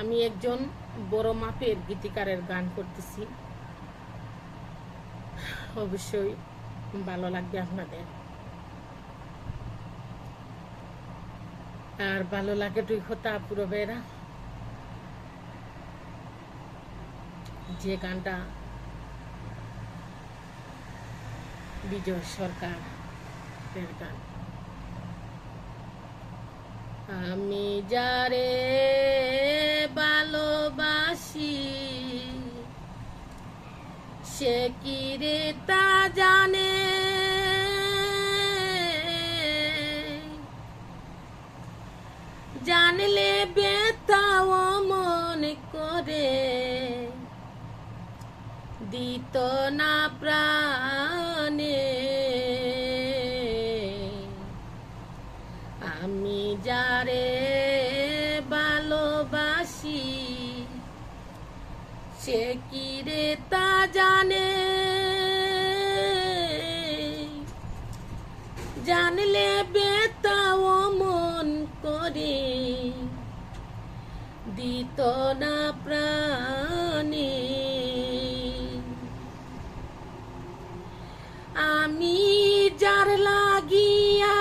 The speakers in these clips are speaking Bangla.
আমি একজন বড় মাপের গীতিকারের গান করতেছি। অবশ্যই ভালো লাগবে আপনাদের। আর ভালো লাগে তুই হতা পুরো যে গানটা বিজয় সরকার গান। আমি যারে সে কি রে তা জানে? জানলে বেতাও মন করে। দিত না প্রাণে। আমি যারে ভালোবাসি সে কি রে তা জানে? জানলে বেতাও মন করে। দিত না প্রাণী। আমি যার লাগিয়া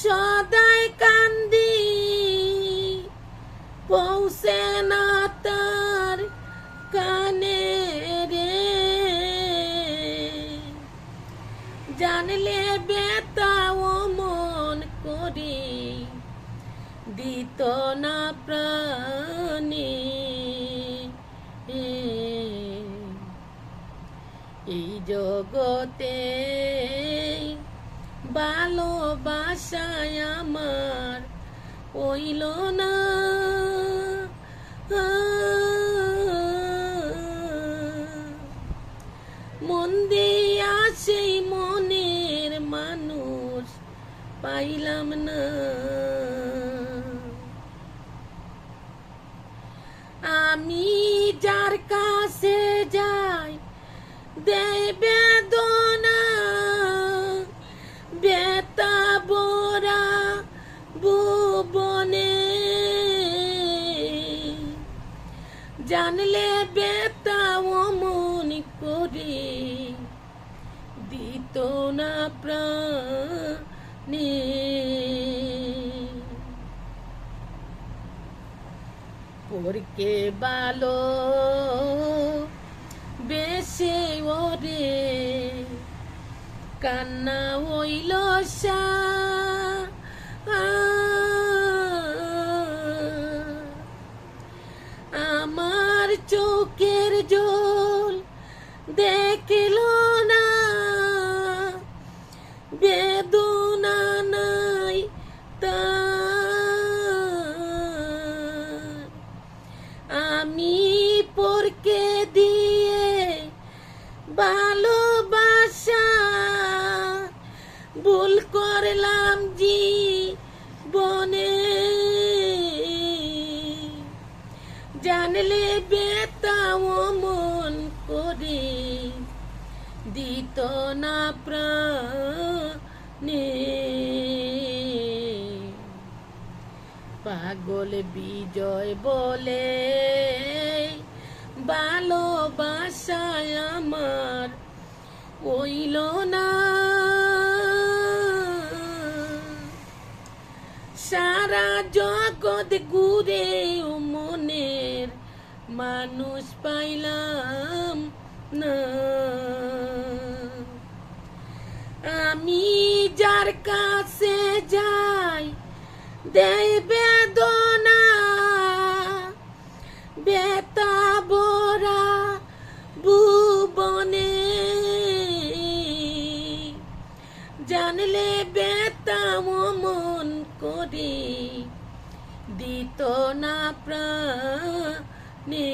সদাই কান্দি, পৌঁছে না না প্রাণী। এই জগতে ভালোবাসায় আমার ওইল না। মন দিয়া সেই মনের মানুষ পাইলাম না। আমি যার কাছে যাই দেয় বেদনা বেতা বোরা ভুবনে জানলে বেতাও মন করে, দিত না প্রাণে। পরকে বালো? বেশে ওরে কান্না হইল আমার চোখের জল দেখল ভুল করলাম জি বনে জানলে বেতাও মন করে, দিত না প্রাণে। পাগল বিজয় বলে, ভালোবাসায় আমার ওইল না। সারা জগৎ ঘুরে মনের মানুষ পাইলাম না। আমি যার কাছে যাই, দেয় ভুবনে। জানলে বেতাম মন করে। দিত না প্রাণে।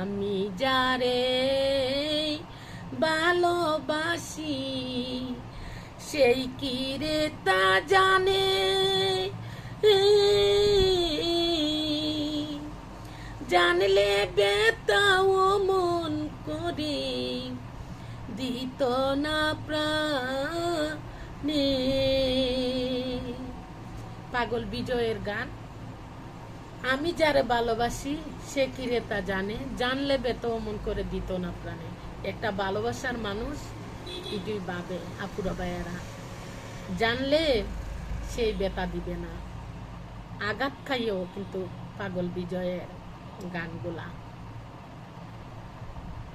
আমি যারে ভালোবাসি, সেই কি রে তা জানে? জানলে বেতাও মন দিত না প্রাণে। পাগল বিজয়ের গান। আমি যারে ভালোবাসি, সে কি রে তা জানে। জানলে বেত অমন করে দিত না প্রাণে। একটা ভালোবাসার মানুষ এটুই ভাবে, আপুরা ভাইয়েরা। জানলে সেই বেতা দিবে না। আঘাত খাইও কিন্তু পাগল বিজয়ের গানগুলা।